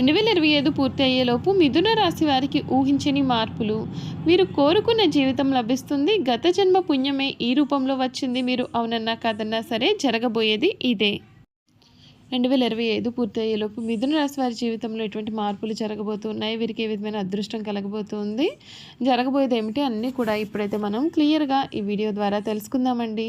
రెండు వేల ఇరవై ఐదు పూర్తి అయ్యేలోపు మిథున రాశి వారికి ఊహించని మార్పులు. మీరు కోరుకున్న జీవితం లభిస్తుంది. గత జన్మ పుణ్యమే ఈ రూపంలో వచ్చింది. మీరు అవునన్నా కాదన్నా సరే జరగబోయేది ఇదే. రెండు వేల ఇరవై ఐదు పూర్తి అయ్యేలోపు మిథున రాశి వారి జీవితంలో ఎటువంటి మార్పులు జరగబోతున్నాయి? వీరికి ఏ విధమైన అదృష్టం కలగబోతుంది? జరగబోయేది ఏమిటి అన్నీ కూడా ఇప్పుడైతే మనం క్లియర్గా ఈ వీడియో ద్వారా తెలుసుకుందామండి.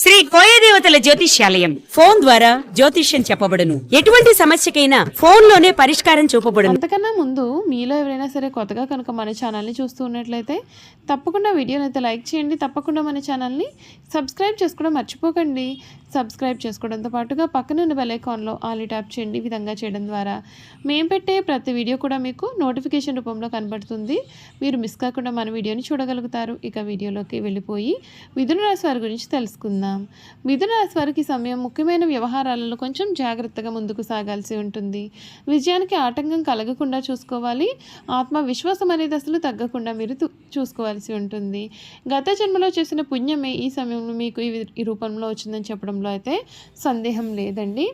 శ్రీ కోయదేవతల జ్యోతిష్యాలయం. ఫోన్ ద్వారా జ్యోతిష్యం చెప్పబడును. ఎటువంటి సమస్యకైనా ఫోన్లోనే పరిష్కారం చూపబడును. అంతకన్నా ముందు మీలో ఎవరైనా సరే కొత్తగా కనుక మన ఛానల్ని చూస్తూ ఉన్నట్లయితే తప్పకుండా వీడియోని అయితే లైక్ చేయండి. తప్పకుండా మన ఛానల్ని సబ్స్క్రైబ్ చేసుకోవడం మర్చిపోకండి. సబ్స్క్రైబ్ చేసుకోవడంతో పాటుగా పక్కన ఉన్న బెల్ ఐకాన్లో ఆల్ ట్యాప్ చేయండి. ఈ విధంగా చేయడం ద్వారా మేము పెట్టే ప్రతి వీడియో కూడా మీకు నోటిఫికేషన్ రూపంలో కనబడుతుంది. మీరు మిస్ కాకుండా మన వీడియోని చూడగలుగుతారు. ఇక వీడియోలోకి వెళ్ళిపోయి మిథున రాశి వారి గురించి తెలుసుకుందాం. మిథున రాశి వారికి సమయం ముఖ్యమైన వ్యవహారాలలో కొంచెం జాగ్రత్తగా ముందుకు సాగాల్సి ఉంటుంది. విజయానికి ఆటంకం కలగకుండా చూసుకోవాలి. ఆత్మవిశ్వాసం అనేది అసలు తగ్గకుండా మీరు చూసుకోవాల్సి ఉంటుంది. గత జన్మలో చేసిన పుణ్యమే ఈ సమయంలో మీకు ఈ రూపంలో వచ్చిందని చెప్పడంలో అయితే సందేహం లేదండి.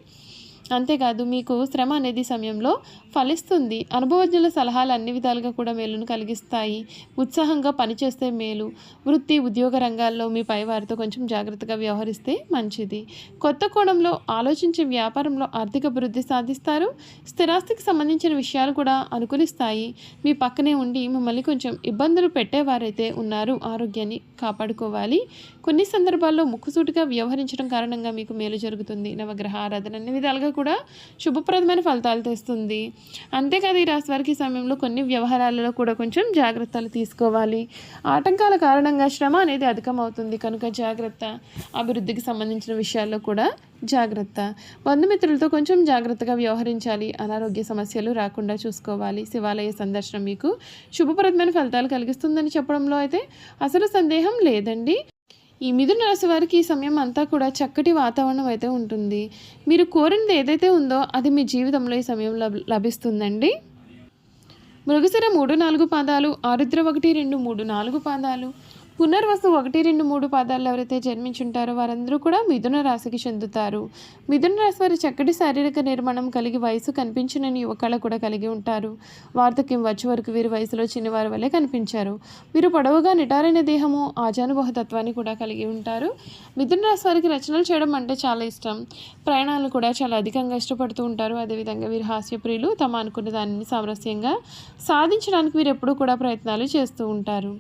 అంతేకాదు మీకు శ్రమ అనేది సమయంలో ఫలిస్తుంది. అనుభవజ్ఞుల సలహాలు అన్ని విధాలుగా కూడా మేలును కలిగిస్తాయి. ఉత్సాహంగా పనిచేస్తే మేలు. వృత్తి ఉద్యోగ రంగాల్లో మీ పైవారితో కొంచెం జాగ్రత్తగా వ్యవహరిస్తే మంచిది. కొత్త కోణంలో ఆలోచించే వ్యాపారంలో ఆర్థిక అభివృద్ధి సాధిస్తారు. స్థిరాస్తికి సంబంధించిన విషయాలు కూడా అనుకూలిస్తాయి. మీ పక్కనే ఉండి మిమ్మల్ని కొంచెం ఇబ్బందులు పెట్టేవారైతే ఉన్నారు. ఆరోగ్యాన్ని కాపాడుకోవాలి. కొన్ని సందర్భాల్లో ముక్కుసూటిగా వ్యవహరించడం కారణంగా మీకు మేలు జరుగుతుంది. నవగ్రహ ఆరాధన అన్ని విధాలుగా కూడా శుభప్రదమైన ఫలితాలు తెస్తుంది. అంతేకాదు ఈ రాశి వారికి సమయంలో కొన్ని వ్యవహారాలలో కూడా కొంచెం జాగ్రత్తలు తీసుకోవాలి. ఆటంకాల కారణంగా శ్రమ అనేది అధికమవుతుంది. కనుక జాగ్రత్త. అభివృద్ధికి సంబంధించిన విషయాల్లో కూడా జాగ్రత్త. బంధుమిత్రులతో కొంచెం జాగ్రత్తగా వ్యవహరించాలి. అనారోగ్య సమస్యలు రాకుండా చూసుకోవాలి. శివాలయ సందర్శనం మీకు శుభప్రదమైన ఫలితాలు కలిగిస్తుందని చెప్పడంలో అయితే అసలు సందేహం లేదండి. ఈ మిథున రాశి వారికి ఈ సమయం అంతా కూడా చక్కటి వాతావరణం అయితే ఉంటుంది. మీరు కోరినది ఏదైతే ఉందో అది మీ జీవితంలో ఈ సమయం లభ- లభిస్తుందండి. మృగశిర మూడు నాలుగు పాదాలు ఆరుద్ర ఒకటి రెండు మూడు నాలుగు పాదాలు పునర్వసు ఒకటి రెండు మూడు పాదాల్లో ఎవరైతే జన్మించుంటారో వారందరూ కూడా మిథున రాశికి చెందుతారు. మిథున రాశి వారి చక్కటి శారీరక నిర్మాణం కలిగి వయసు కనిపించనని యువకళ కూడా కలిగి ఉంటారు. వార్ధక్యం వచ్చే వరకు వీరి వయసులో చిన్నవారి వల్లే కనిపించారు. వీరు పొడవుగా నిటారైన దేహము ఆజానుభవ తత్వాన్ని కూడా కలిగి ఉంటారు. మిథున రాశి వారికి రచనలు చేయడం అంటే చాలా ఇష్టం. ప్రయాణాలు కూడా చాలా అధికంగా ఇష్టపడుతూ ఉంటారు. అదేవిధంగా వీరు హాస్యప్రియులు తమ అనుకున్న దానిని సామరస్యంగా సాధించడానికి వీరు ఎప్పుడూ కూడా ప్రయత్నాలు చేస్తూ ఉంటారు.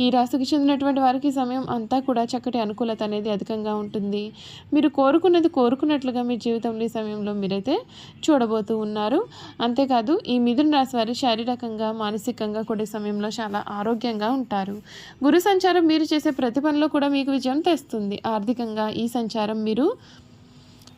ఈ రాశికి చెందిన చెందినటువంటి వారికి సమయం అంతా కూడా చక్కటి అనుకూలత అనేది అధికంగా ఉంటుంది. మీరు కోరుకున్నది కోరుకున్నట్లుగా మీ జీవితంలో ఈ సమయంలో మీరైతే చూడబోతూ ఉన్నారు. అంతేకాదు ఈ మిథున రాశి వారు శారీరకంగా మానసికంగా కూడా ఈ సమయంలో చాలా ఆరోగ్యంగా ఉంటారు. గురు సంచారం మీరు చేసే ప్రతి పనిలో కూడా మీకు విజయం తెస్తుంది. ఆర్థికంగా ఈ సంచారం మీరు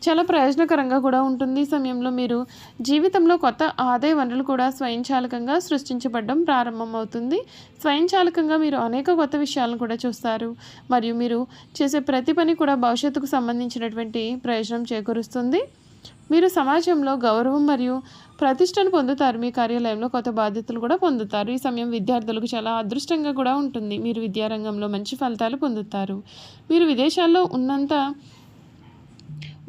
చాలా ప్రయోజనకరంగా కూడా ఉంటుంది ఈ సమయంలో మీరు జీవితంలో కొత్త ఆదాయ వనరులు కూడా స్వయంచాలకంగా సృష్టించబడడం ప్రారంభమవుతుంది. స్వయంచాలకంగా మీరు అనేక కొత్త విషయాలను కూడా చూస్తారు. మరియు మీరు చేసే ప్రతి పని కూడా భవిష్యత్తుకు సంబంధించినటువంటి ప్రయోజనం చేకూరుస్తుంది. మీరు సమాజంలో గౌరవం మరియు ప్రతిష్టను పొందుతారు. మీ కార్యాలయంలో కొత్త బాధ్యతలు కూడా పొందుతారు. ఈ సమయం విద్యార్థులకు చాలా అదృష్టంగా కూడా ఉంటుంది. మీరు విద్యారంగంలో మంచి ఫలితాలు పొందుతారు. మీరు విదేశాల్లో ఉన్నంత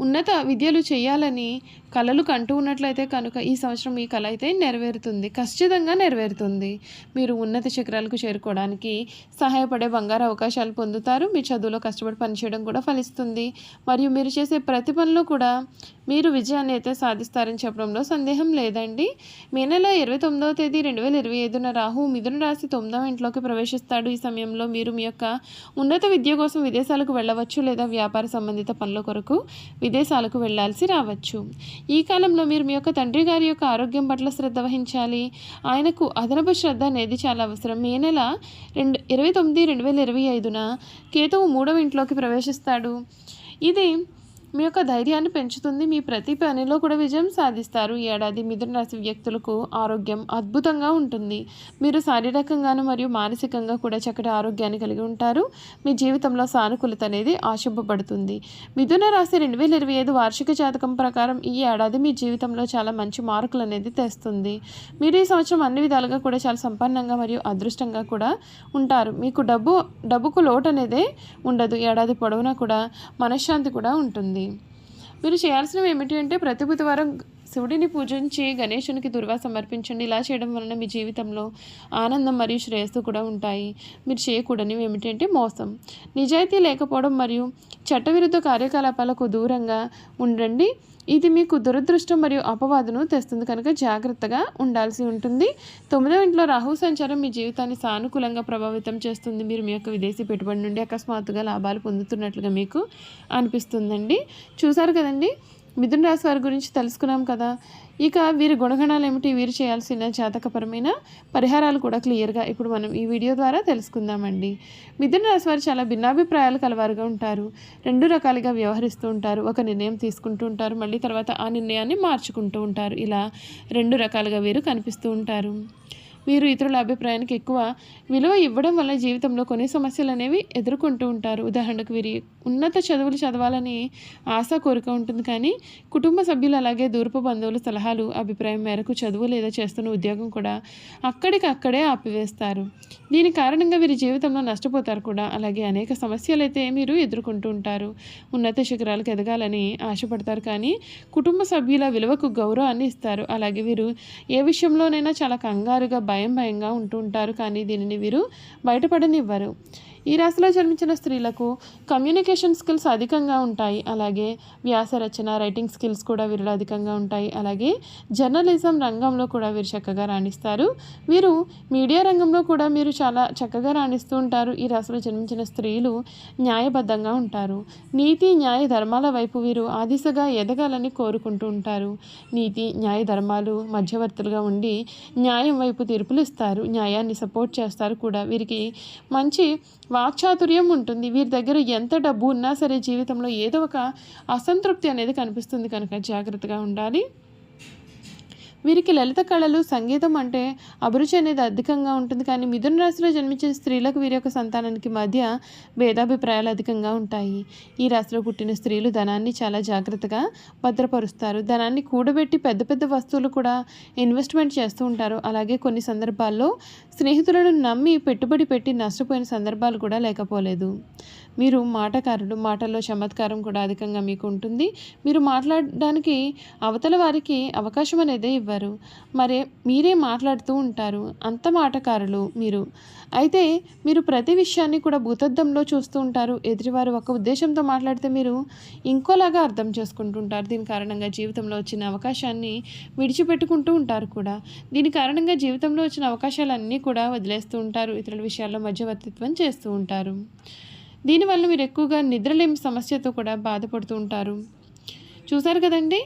ఉన్నత విద్యలు చేయాలని కళలు కంటూ ఉన్నట్లయితే కనుక ఈ సంవత్సరం ఈ కళ అయితే నెరవేరుతుంది. ఖచ్చితంగా నెరవేరుతుంది. మీరు ఉన్నత శిఖరాలకు చేరుకోవడానికి సహాయపడే బంగారు అవకాశాలు పొందుతారు. మీ చదువులో కష్టపడి పనిచేయడం కూడా ఫలిస్తుంది. మరియు మీరు చేసే ప్రతి పనిలో కూడా మీరు విజయాన్ని అయితే సాధిస్తారని చెప్పడంలో సందేహం లేదండి. మే నెల ఇరవై తొమ్మిదవ తేదీ రెండు వేల ఇరవై ఐదున రాహు మిథున రాశి తొమ్మిదవ ఇంట్లోకి ప్రవేశిస్తాడు. ఈ సమయంలో మీరు మీ యొక్క ఉన్నత విద్య కోసం విదేశాలకు వెళ్ళవచ్చు లేదా వ్యాపార సంబంధిత పనుల కొరకు. విదేశాలకు వెళ్ళాల్సి రావచ్చు. ఈ కాలంలో మీరు మీ యొక్క తండ్రి గారి యొక్క ఆరోగ్యం పట్ల శ్రద్ధ వహించాలి. ఆయనకు అదనపు శ్రద్ధ అనేది చాలా అవసరం. మే నెల రెండు ఇరవై తొమ్మిది రెండు వేల ఇరవై ఐదున కేతువు మూడవ ఇంట్లోకి ప్రవేశిస్తాడు. ఇది మీ యొక్క ధైర్యాన్ని పెంచుతుంది. మీ ప్రతి పనిలో కూడా విజయం సాధిస్తారు. ఈ ఏడాది మిథున రాశి వ్యక్తులకు ఆరోగ్యం అద్భుతంగా ఉంటుంది. మీరు శారీరకంగాను మరియు మానసికంగా కూడా చక్కటి ఆరోగ్యాన్ని కలిగి ఉంటారు. మీ జీవితంలో సానుకూలత అనేది ఆశింపబడుతుంది. మిథున రాశి రెండు వేల ఇరవై ఐదు వార్షిక జాతకం ప్రకారం ఈ ఏడాది మీ జీవితంలో చాలా మంచి మార్కులు అనేది తెస్తుంది. మీరు ఈ సంవత్సరం అన్ని విధాలుగా కూడా చాలా సంపన్నంగా మరియు అదృష్టంగా కూడా ఉంటారు. మీకు డబ్బు డబ్బుకు లోటు అనేది ఉండదు. ఏడాది పొడవునా కూడా మనశ్శాంతి కూడా ఉంటుంది. మీరు చేయాల్సినవి ఏమిటి అంటే ప్రతి బుధవారం శివుడిని పూజించి గణేశునికి దుర్వా సమర్పించండి. ఇలా చేయడం వలన మీ జీవితంలో ఆనందం మరియు శ్రేయస్సు కూడా ఉంటాయి. మీరు చేయకూడనివి ఏమిటంటే మోసం. నిజాయితీ లేకపోవడం మరియు చట్టవిరుద్ధ కార్యకలాపాలకు దూరంగా ఉండండి. ఇది మీకు దురదృష్టం మరియు అపవాదును తెస్తుంది. కనుక జాగ్రత్తగా ఉండాల్సి ఉంటుంది. తొమ్మిదవ ఇంట్లో రాహు సంచారం మీ జీవితాన్ని సానుకూలంగా ప్రభావితం చేస్తుంది. మీరు మీ యొక్క విదేశీ పెట్టుబడి నుండి అకస్మాత్తుగా లాభాలు పొందుతున్నట్లుగా మీకు అనిపిస్తుందండి. చూసారు కదండి? మిథున రాశి వారి గురించి తెలుసుకున్నాం కదా. ఇక వీరి గుణగణాలు ఏమిటి? వీరు చేయాల్సిన జాతకపరమైన పరిహారాలు కూడా క్లియర్గా ఇప్పుడు మనం ఈ వీడియో ద్వారా తెలుసుకుందామండి. మిథున రాశి వారు చాలా భిన్నాభిప్రాయాలు కలవారుగా ఉంటారు. రెండు రకాలుగా వ్యవహరిస్తూ ఉంటారు. ఒక నిర్ణయం తీసుకుంటూ ఉంటారు. మళ్ళీ తర్వాత ఆ నిర్ణయాన్ని మార్చుకుంటూ ఉంటారు. ఇలా రెండు రకాలుగా వీరు కనిపిస్తూ ఉంటారు. వీరు ఇతరుల అభిప్రాయానికి ఎక్కువ విలువ ఇవ్వడం వల్ల జీవితంలో కొన్ని సమస్యలు అనేవి ఎదుర్కొంటూ ఉంటారు. ఉదాహరణకు వీరి ఉన్నత చదువులు చదవాలని ఆశ కోరిక ఉంటుంది కానీ కుటుంబ సభ్యులు అలాగే దూరపు బంధువుల సలహాలు అభిప్రాయం మేరకు చదువు లేదా చేస్తున్న ఉద్యోగం కూడా అక్కడికక్కడే ఆపివేస్తారు. దీని కారణంగా వీరి జీవితంలో నష్టపోతారు కూడా. అలాగే అనేక సమస్యలు అయితే మీరు ఎదుర్కొంటూ ఉంటారు. ఉన్నత శిఖరాలకు ఎదగాలని ఆశపడతారు కానీ కుటుంబ సభ్యుల విలువకు గౌరవాన్ని ఇస్తారు. అలాగే వీరు ఏ విషయంలోనైనా చాలా కంగారుగా భయం భయంగా ఉంటూ ఉంటారు కానీ దీనిని వీరు బయటపడనివ్వరు. ఈ రాశిలో జన్మించిన స్త్రీలకు కమ్యూనికేషన్ స్కిల్స్ అధికంగా ఉంటాయి. అలాగే వ్యాస రచన రైటింగ్ స్కిల్స్ కూడా వీరిలో అధికంగా ఉంటాయి. అలాగే జర్నలిజం రంగంలో కూడా వీరు చక్కగా రాణిస్తారు. వీరు మీడియా రంగంలో కూడా మీరు చాలా చక్కగా రాణిస్తూ ఉంటారు. ఈ రాశిలో జన్మించిన స్త్రీలు న్యాయబద్ధంగా ఉంటారు. నీతి న్యాయ ధర్మాల వైపు వీరు ఆ దిశగా ఎదగాలని కోరుకుంటూ ఉంటారు. నీతి న్యాయ ధర్మాలు మధ్యవర్తులుగా ఉండి న్యాయం వైపు తీర్పులు ఇస్తారు. న్యాయాన్ని సపోర్ట్ చేస్తారు కూడా. వీరికి మంచి వాక్చాతుర్యం ఉంటుంది. వీరి దగ్గర ఎంత డబ్బు ఉన్నా సరే జీవితంలో ఏదో ఒక అసంతృప్తి అనేది కనిపిస్తుంది కనుక జాగ్రత్తగా ఉండాలి. వీరికి లలిత కళలు సంగీతం అంటే అభిరుచి అనేది అధికంగా ఉంటుంది. కానీ మిథున రాశిలో జన్మించిన స్త్రీలకు వీరి యొక్క సంతానానికి మధ్య భేదాభిప్రాయాలు అధికంగా ఉంటాయి. ఈ రాశిలో పుట్టిన స్త్రీలు ధనాన్ని చాలా జాగ్రత్తగా భద్రపరుస్తారు. ధనాన్ని కూడబెట్టి పెద్ద పెద్ద వస్తువులు కూడా ఇన్వెస్ట్మెంట్ చేస్తూ ఉంటారు. అలాగే కొన్ని సందర్భాల్లో స్నేహితులను నమ్మి పెట్టుబడి పెట్టి నష్టపోయిన సందర్భాలు కూడా లేకపోలేదు. మీరు మాటకారుడు మాటల్లో చమత్కారం కూడా అధికంగా మీకు ఉంటుంది. మీరు మాట్లాడడానికి అవతల వారికి అవకాశం అనేది ఇవ్వరు మరే మీరే మాట్లాడుతూ ఉంటారు. అంత మాటకారులు మీరు. అయితే మీరు ప్రతి విషయాన్ని కూడా భూతద్దంలో చూస్తూ ఉంటారు. ఎదుటివారు ఒక ఉద్దేశంతో మాట్లాడితే మీరు ఇంకోలాగా అర్థం చేసుకుంటుంటారు దీని కారణంగా జీవితంలో వచ్చిన అవకాశాన్ని విడిచిపెట్టుకుంటూ ఉంటారు కూడా. దీని కారణంగా జీవితంలో వచ్చిన అవకాశాలన్నీ కూడా వదిలేస్తూ ఉంటారు. ఇతరుల విషయాల్లో మధ్యవర్తిత్వం చేస్తూ ఉంటారు. దీనివల్ల మీరు ఎక్కువగా నిద్రలేమి సమస్యతో కూడా బాధపడుతూ ఉంటారు. చూసారు కదండి?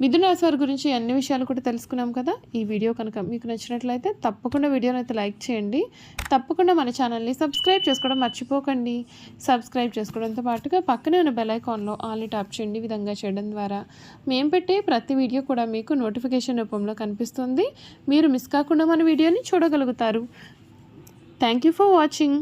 మిథున రాశి వారి గురించి అన్ని విషయాలు కూడా తెలుసుకున్నాం కదా. ఈ వీడియో కనుక మీకు నచ్చినట్లయితే తప్పకుండా వీడియోని అయితే లైక్ చేయండి. తప్పకుండా మన ఛానల్ని సబ్స్క్రైబ్ చేసుకోవడం మర్చిపోకండి. సబ్స్క్రైబ్ చేసుకోవడంతో పాటుగా పక్కనే ఉన్న బెల్ ఐకాన్లో ఆల్ని ట్యాప్ చేయండి. విధంగా చేయడం ద్వారా మేము పెట్టే ప్రతి వీడియో కూడా మీకు నోటిఫికేషన్ రూపంలో కనిపిస్తుంది. మీరు మిస్ కాకుండా మన వీడియోని చూడగలుగుతారు. Thank you for watching